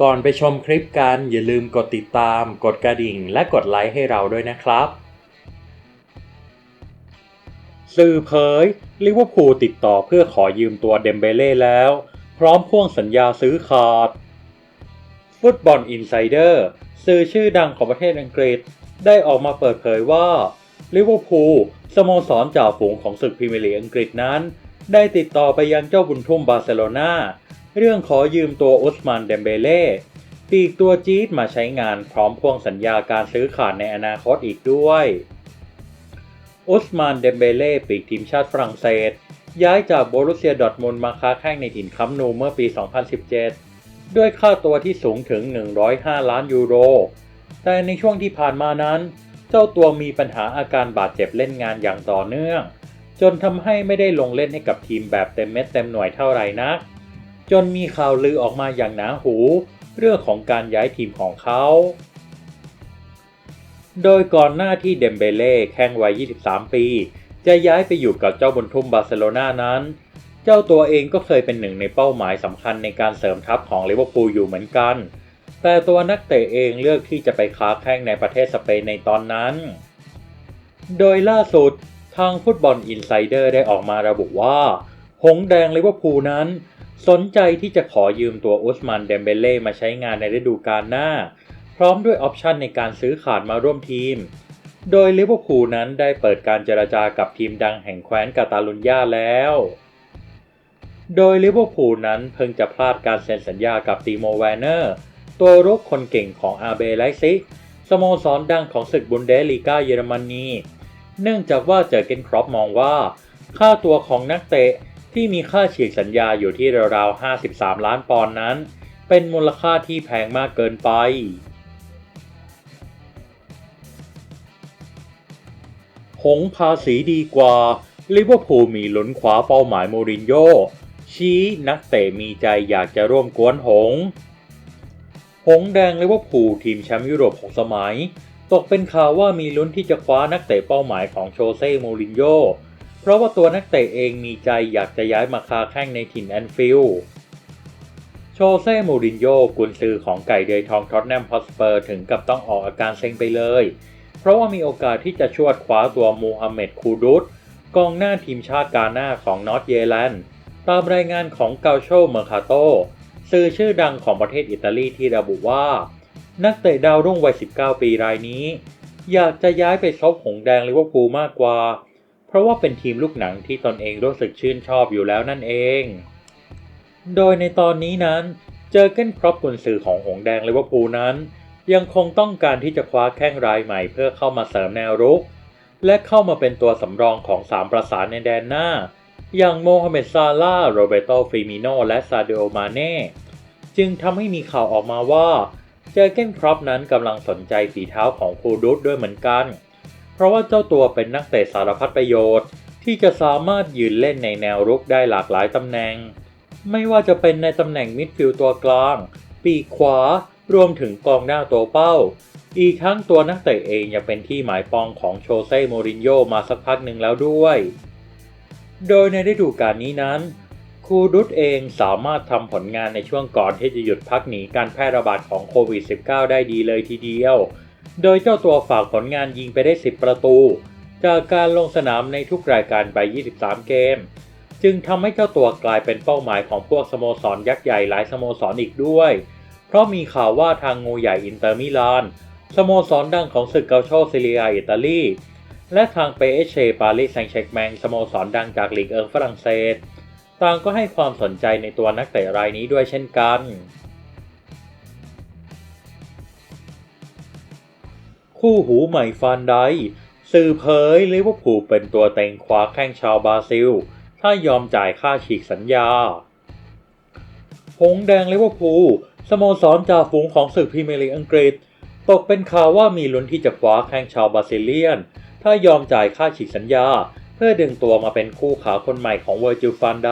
ก่อนไปชมคลิปกันอย่าลืมกดติดตาม กดกระดิ่ง และกดไลค์ให้เราด้วยนะครับ สื่อเผยลิเวอร์พูลติดต่อเพื่อขอยืมตัวเดมเบเล่แล้ว พร้อมพ่วงสัญญาซื้อขาด ฟุตบอลอินไซเดอร์สื่อชื่อดังของประเทศอังกฤษ ได้ออกมาเปิดเผยว่าลิเวอร์พูลสโมสรจ่าฝูงของศึกพรีเมียร์ลีกอังกฤษนั้น ได้ติดต่อไปยังเจ้าบุญทุ่มบาร์เซโลนา เรื่องขอยืมตัวอุสมานเดมเบเล่ปีกตัวจี๊ดมาใช้งานพร้อมพ่วงสัญญาการซื้อขาดในอนาคตอีกด้วยอุสมานเดมเบเล่ปีกทีมชาติฝรั่งเศส ย้ายจากโบรุเซียดอทมุนมาค้าแข่งในถิ่นคัมป์นูเมื่อปี 2017 ด้วยค่าตัวที่สูงถึง 105 ล้านยูโร แต่ในช่วงที่ผ่านมานั้น เจ้าตัวมีปัญหาอาการบาดเจ็บเล่นงานอย่างต่อเนื่อง จนทำให้ไม่ได้ลงเล่นให้กับทีมแบบเต็มเม็ดเต็มหน่วยเท่าไหร่นัก จนมีข่าวลือออกมาอย่างหนาหู เรื่องของการย้ายทีมของเขา โดยก่อนหน้าที่เดมเบเล่แข่งวัย 23 ปี จะย้ายไปอยู่กับเจ้าบุญทุ่มบาร์เซโลนานั้น เจ้าตัวเองก็เคยเป็นหนึ่งในเป้าหมายสำคัญในการเสริมทัพของลิเวอร์พูลอยู่เหมือนกัน แต่ตัวนักเตะเองเลือกที่จะไปค้าแข่งในประเทศสเปนในตอนนั้น โดยล่าสุดทางฟุตบอลอินไซเดอร์ได้ออกมาระบุว่า หงแดงลิเวอร์พูลนั้น สนใจที่จะขอยืมตัวอุสมานเดมเบเล่มาใช้งานในฤดูกาลหน้า พร้อมด้วยออปชันในการซื้อขาดมาร่วมทีม โดยลิเวอร์พูลนั้นได้เปิดการเจรจากับทีมดังแห่งแคว้นกาตาลุญญาแล้ว โดยลิเวอร์พูลนั้นเพิ่งจะพลาดการเซ็นสัญญากับตีโมแวนเนอร์ ตัวรุกคนเก่งของอาเบไลซิกสโมสรดังของศึกบุนเดสลีกาเยอรมนี เนื่องจากว่าเจอเกนครอปมองว่า ค่าตัวของนักเตะ ที่มีค่าฉีกสัญญาอยู่ที่ราวๆ 53 ล้านปอนด์นั้น เป็นมูลค่าที่แพงมากเกินไป หงภาษีดีกว่า ลิเวอร์พูลมีลุ้นคว้าเป้าหมายโมรินโญ่ชี้นักเตะมีใจอยากจะร่วมกวนหง หงแดงลิเวอร์พูลทีมแชมป์ยุโรป6สมัย ตกเป็นข่าวว่ามีลุ้นที่จะคว้านักเตะเป้าหมายของโชเซ่โมรินโญ่ เพราะว่าตัวนักเตะเองมีใจอยากจะย้ายมาคาแข่งในถิ่นแอนฟิลด์โชเซ่โมรินโญ่กุนซือของไก่เดยทองท็อตแนมพอสเปอร์ถึงกับต้องออกอาการเซ็งไปเลย เพราะว่ามีโอกาสที่จะชวดคว้าตัวมูฮัมเหม็ดคูดุสกองหน้าทีมชาติกาหน้าของนอตเยแลนด์ตามรายงานของเกาโชเมอร์คาโตสื่อชื่อดังของประเทศอิตาลีที่ระบุว่า นักเตะดาวรุ่งวัย 19 ปีรายนี้ อยากจะย้ายไปซบหงแดงลิเวอร์พูลมากกว่า เพราะว่าเป็นทีมลูกหนังที่ตนเองรู้สึกชื่นชอบอยู่แล้วนั่นเอง โดยในตอนนี้นั้น เจอเก้นครอปกุนสื่อของหงแดงเลเวอร์พูลนั้น ยังคงต้องการที่จะคว้าแข้งรายใหม่เพื่อเข้ามาเสริมแนวรุก และเข้ามาเป็นตัวสำรองของสามประสานในแดนหน้า อย่างโมฮัมเหม็ดซาลาโรเบโตฟิมิโนและซาเดโอมาเน่จึงทำให้มีข่าวออกมาว่า เจอเก้นครอปนั้นกำลังสนใจฝีเท้าของคูดุสด้วยเหมือนกันเพราะว่าเจ้าตัวเป็นนักเตะสารพัดประโยชน์ ที่จะสามารถยืนเล่นในแนวรุกได้หลากหลายตำแหน่ง ไม่ว่าจะเป็นในตำแหน่งมิดฟิลด์ตัวกลาง ปีกขวารวมถึงกองหน้าตัวเป้า อีกทั้งตัวนักเตะเองยังเป็นที่หมายปองของโชเซ่โมรินโญ่มาสักพักหนึ่งแล้วด้วย โดยในฤดูกาลนี้นั้นคูดุสเองสามารถทำผลงานในช่วงก่อนที่จะหยุดพักหนีการแพร่ระบาดของโควิด -19 ได้ดีเลยทีเดียว โดยเจ้าตัวฝากผลงานยิงไปได้ 10 ประตู จากการลงสนามในทุกรายการไป 23 เกม จึงทำให้เจ้าตัวกลายเป็นเป้าหมายของพวกสโมสรยักษ์ใหญ่หลายสโมสรอีกด้วย เพราะมีข่าวว่าทางงูใหญ่อินเตอร์มิลาน สโมสรดังของศึกเกาโชซิเลียอิตาลี และทางเปเอเชปารีสแซงต์แชร์กแมงสโมสรดังจากลีกเอิงฝรั่งเศสต่างก็ให้ความสนใจในตัวนักเตะรายนี้ด้วยเช่นกัน คู่หูใหม่ฟานไดสื่อเผยลิเวอร์พูลเป็นตัวเต็งคว้าแข้งชาวบราซิล ถ้ายอมจ่ายค่าฉีกสัญญา หงแดงลิเวอร์พูลสโมสรจ่าฝูงของศึกพรีเมียร์ลีกอังกฤษ ตกเป็นข่าวว่ามีลุ้นที่จะคว้าแข้งชาวบราซิเลียน ถ้ายอมจ่ายค่าฉีกสัญญา เพื่อดึงตัวมาเป็นคู่ขาคนใหม่ของเวอร์จิลฟานได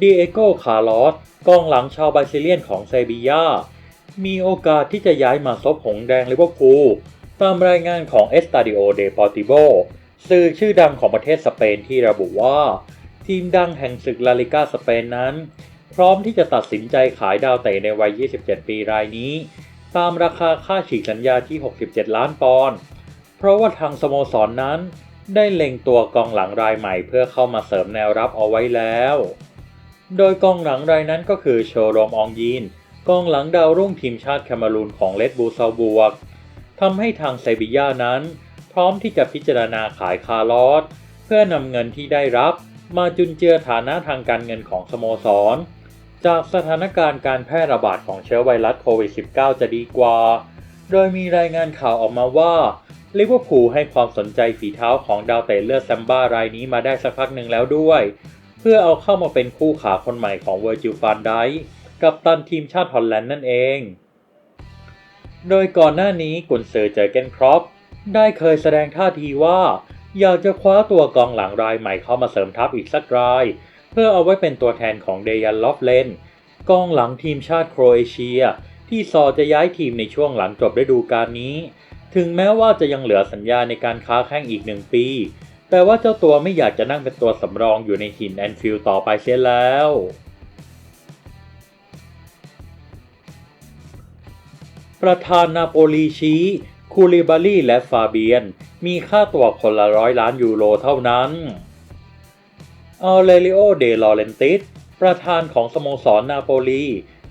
ดีเอโกคาร์ลอสกองหลังชาวบราซิเลียนของเซบียา มีโอกาสที่จะย้ายมาซบหงแดงลิเวอร์พูลตามรายงานของเอสตาดิโอเดปอติโบสื่อชื่อดังของประเทศสเปนที่ระบุว่า ทีมดังแห่งศึกลาลิกาสเปนนั้น พร้อมที่จะตัดสินใจขายดาวเตะในวัย 27 ปีรายนี้ ตามราคาค่าฉีกสัญญาที่ 67 ล้านปอนด์เพราะว่าทางสโมสรนนั้น ได้เล็งตัวกองหลังรายใหม่เพื่อเข้ามาเสริมแนวรับเอาไว้แล้ว โดยกองหลังรายนั้นก็คือโชโรมอองยีน กองหลังดาวรุ่งทีมชาติแคนารูนของเลดบูซาบวกทำให้ทางเซบีย่านั้น พร้อมที่จะพิจารณาขายคาร์ลอสเพื่อนำเงินที่ได้รับ มาจุนเจือฐานะทางการเงินของสโมสร จากสถานการณ์การแพร่ระบาดของเชื้อไวรัสโควิด -19 จะดีกว่า โดยมีรายงานข่าวออกมาว่าลิเวอร์พูลให้ความสนใจฝีเท้าของดาวเตะเลือดแซมบ้ารายนี้มาได้สักพักหนึ่งแล้วด้วย เพื่อเอาเข้ามาเป็นคู่ขาคนใหม่ของเวอร์จิลฟานได กับตันทีมชาติฮอลแลนด์นั่นเอง โดยก่อนหน้านี้กุนซือเจอเกนครอปได้เคยแสดงท่าทีว่า อยากจะคว้าตัวกองหลังรายใหม่เข้ามาเสริมทัพอีกสักราย เพื่อเอาไว้เป็นตัวแทนของเดยันลอฟเลนกองหลังทีมชาติโครเอเชีย ที่ซอจะย้ายทีมในช่วงหลังจบฤดูกาลนี้ ถึงแม้ว่าจะยังเหลือสัญญาในการค้าแข่งอีกหนึ่งปี แต่ว่าเจ้าตัวไม่อยากจะนั่งเป็นตัวสำรองอยู่ในถิ่นแอนฟิลด์ต่อไปเสียแล้ว ประธานนาโปลีชี้คูลิบาลีและฟาเบียน มีค่าตัวคนละร้อยล้านยูโรเท่านั้นอัลเลริโอ เดลอเรนติส ประธานของสโมสรนาโปลี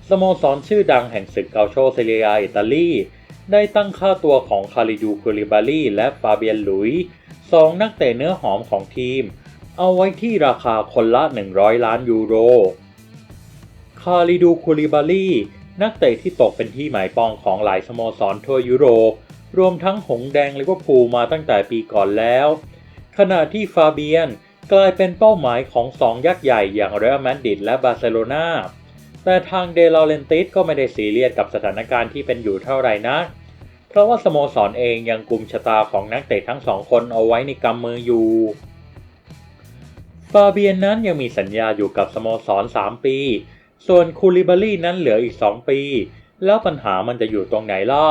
สโมสรชื่อดังแห่งศึกเกาโชเซเรียอิตาลี ได้ตั้งค่าตัวของคาริดูคูลิบาลีและฟาเบียนลุยสองนักเตะเนื้อหอมของทีม เอาไว้ที่ราคาคนละ 100 ล้านยูโร คาริดูคูลิบาลี นักเตะที่ตกเป็นที่หมายปองของหลายสโมสรทั่วยุโรป รวมทั้งหงแดงลิเวอร์พูลมาตั้งแต่ปีก่อนแล้ว ขณะที่ฟาเบียนกลายเป็นเป้าหมายของสองยักษ์ใหญ่อย่างเรอัลมาดริดและบาร์เซโลนาแต่ทางเดลาเรนติสก็ไม่ได้ซีเรียสกับสถานการณ์ที่เป็นอยู่เท่าไหร่นะเพราะว่าสโมสรเองยังกลุ่มชะตาของนักเตะทั้งสองคนเอาไว้ในกำมืออยู่ ฟาเบียนนั้นยังมีสัญญาอยู่กับสโมสร 3 ปี ส่วนคูลิบาลีนั้นเหลืออีก 2 ปี แล้วปัญหามันจะอยู่ตรงไหนล่ะ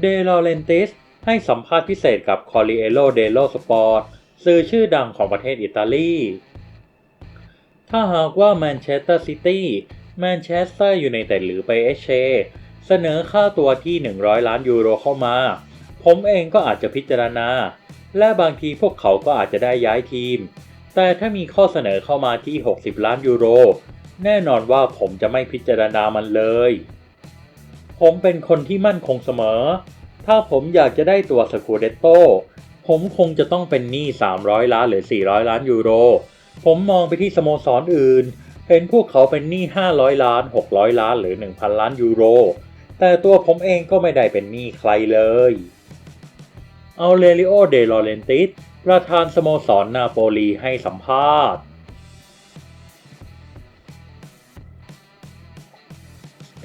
เดลอเรนติสให้สัมภาษณ์พิเศษกับคอริเอโลเดโลสปอร์ตสื่อชื่อดังของประเทศอิตาลี ถ้าหากว่าแมนเชสเตอร์ซิตี้แมนเชสเตอร์ยูไนเต็ดหรือไปเอชเชเสนอค่าตัวที่ 100 ล้านยูโรเข้ามา ผมเองก็อาจจะพิจารณา และบางทีพวกเขาก็อาจจะได้ย้ายทีม แต่ถ้ามีข้อเสนอเข้ามาที่ 60 ล้านยูโร แน่นอนว่าผมจะไม่พิจารณามันเลย ผมเป็นคนที่มั่นคงเสมอ ถ้าผมอยากจะได้ตัวสกูเดตโตผมคงจะต้องเป็นหนี้ 300 ล้านหรือ 400 ล้านยูโร ผมมองไปที่สโมสรออื่น เห็นพวกเขาเป็นหนี้ 500 ล้าน 600 ล้านหรือ 1,000 ล้านยูโร แต่ตัวผมเองก็ไม่ได้เป็นหนี้ใครเลย เอาเลริโอ เดลอเรนติส ประธานสโมสรนาโปลีให้สัมภาษณ์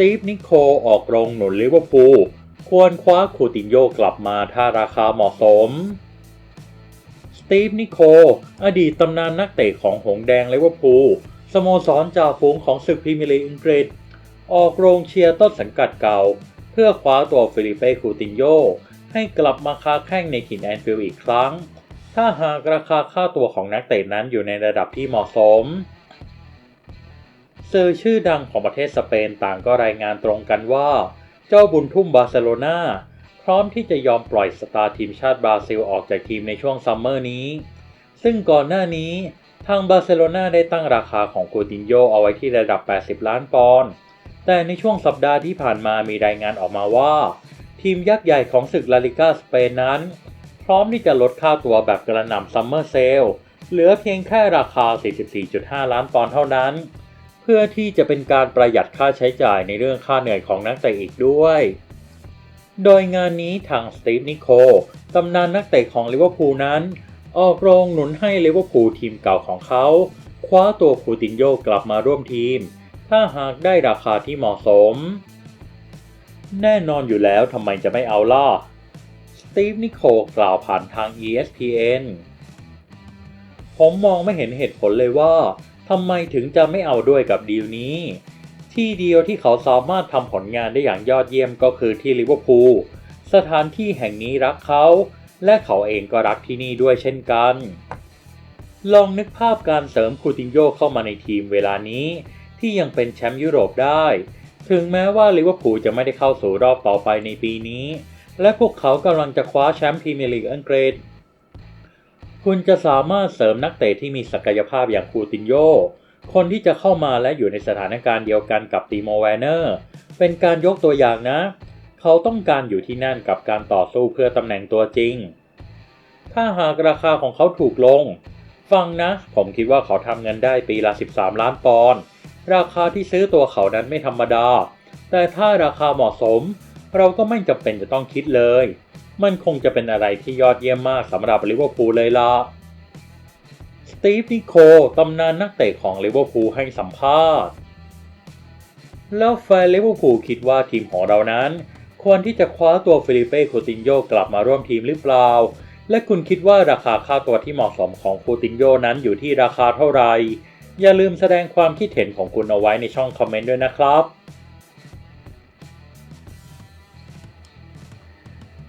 ตีฟนิโคลออกโรงหนุนลิเวอร์พูลควรคว้าคูตินโยกลับมาถ้าราคาเหมาะสม สตีฟนิโคลอดีตตำนานนักเตะของหงแดงลิเวอร์พูลสโมสรจ่าฝูงของศึกพรีเมียร์ลีกอังกฤษ ออกโรงเชียร์ต้นสังกัดเก่า เพื่อคว้าตัวฟิลิเป้คูตินโยให้กลับมาค้าแข่งในถิ่นแอนฟิลด์อีกครั้ง ถ้าหากราคาค่าตัวของนักเตะนั้นอยู่ในระดับที่เหมาะสม สื่อชื่อดังของประเทศสเปนต่างก็รายงานตรงกันว่า เจ้าบุญทุ่มบาร์เซโลนาพร้อมที่จะยอมปล่อยสตาร์ทีมชาติบราซิลออกจากทีมในช่วงซัมเมอร์นี้ ซึ่งก่อนหน้านี้ทางบาร์เซโลนาได้ตั้งราคาของคูตินโยเอาไว้ที่ระดับ 80 ล้านปอนด์ แต่ในช่วงสัปดาห์ที่ผ่านมามีรายงานออกมาว่า ทีมยักษ์ใหญ่ของศึกลาลิกาสเปนนั้น พร้อมที่จะลดค่าตัวแบบกระหน่ำซัมเมอร์เซลเหลือเพียงแค่ราคา 44.5 ล้านปอนด์เท่านั้น เพื่อที่จะเป็นการประหยัดค่าใช้จ่ายในเรื่องค่าเหนื่อยของนักเตะอีกด้วย โดยงานนี้ทางสตีฟนิโคลตำนานนักเตะของลิเวอร์พูลนั้น ออกโรงหนุนให้ลิเวอร์พูลทีมเก่าของเขา คว้าตัวคูตินโยกลับมาร่วมทีม ถ้าหากได้ราคาที่เหมาะสม แน่นอนอยู่แล้วทำไมจะไม่เอาล่ะสตีฟนิโคลกล่าวผ่านทาง ESPN ผมมองไม่เห็นเหตุผลเลยว่า ทำไมถึงจะไม่เอาด้วยกับดีลนี้ ที่เดียวที่เขาสามารถทำผลงานได้อย่างยอดเยี่ยมก็คือที่ลิเวอร์พูลสถานที่แห่งนี้รักเขา และเขาเองก็รักที่นี่ด้วยเช่นกัน ลองนึกภาพการเสริมคูตินโยเข้ามาในทีมเวลานี้ ที่ยังเป็นแชมป์ยุโรปได้ ถึงแม้ว่าลิเวอร์พูลจะไม่ได้เข้าสู่รอบต่อไปในปีนี้ และพวกเขากำลังจะคว้าแชมป์พรีเมียร์ลีกอังกฤษ คุณจะสามารถเสริมนักเตะที่มีศักยภาพอย่างคูตินโยคนที่จะเข้ามาและอยู่ในสถานการณ์เดียวกันกับตีโมแวนเนอร์ เป็นการยกตัวอย่างนะ เขาต้องการอยู่ที่นั่นกับการต่อสู้เพื่อตำแหน่งตัวจริง ถ้าหากราคาของเขาถูกลง ฟังนะ ผมคิดว่าเขาทำเงินได้ปีละ 13 ล้านปอนด์ราคาที่ซื้อตัวเขานั้นไม่ธรรมดา แต่ถ้าราคาเหมาะสม เราก็ไม่จำเป็นจะต้องคิดเลย มันคงจะเป็นอะไรที่ยอดเยี่ยมมากสำหรับลิเวอร์พูลเลยล่ะ สตีฟนิโคลตำนานนักเตะของลิเวอร์พูลให้สัมภาษณ์ แล้วแฟนลิเวอร์พูลคิดว่าทีมของเรานั้น ควรที่จะคว้าตัวฟิลิเป้โคตินโยกลับมาร่วมทีมหรือเปล่า และคุณคิดว่าราคาค่าตัวที่เหมาะสมของโคตินโยนั้นอยู่ที่ราคาเท่าไหร่ อย่าลืมแสดงความคิดเห็นของคุณเอาไว้ในช่องคอมเมนต์ด้วยนะครับ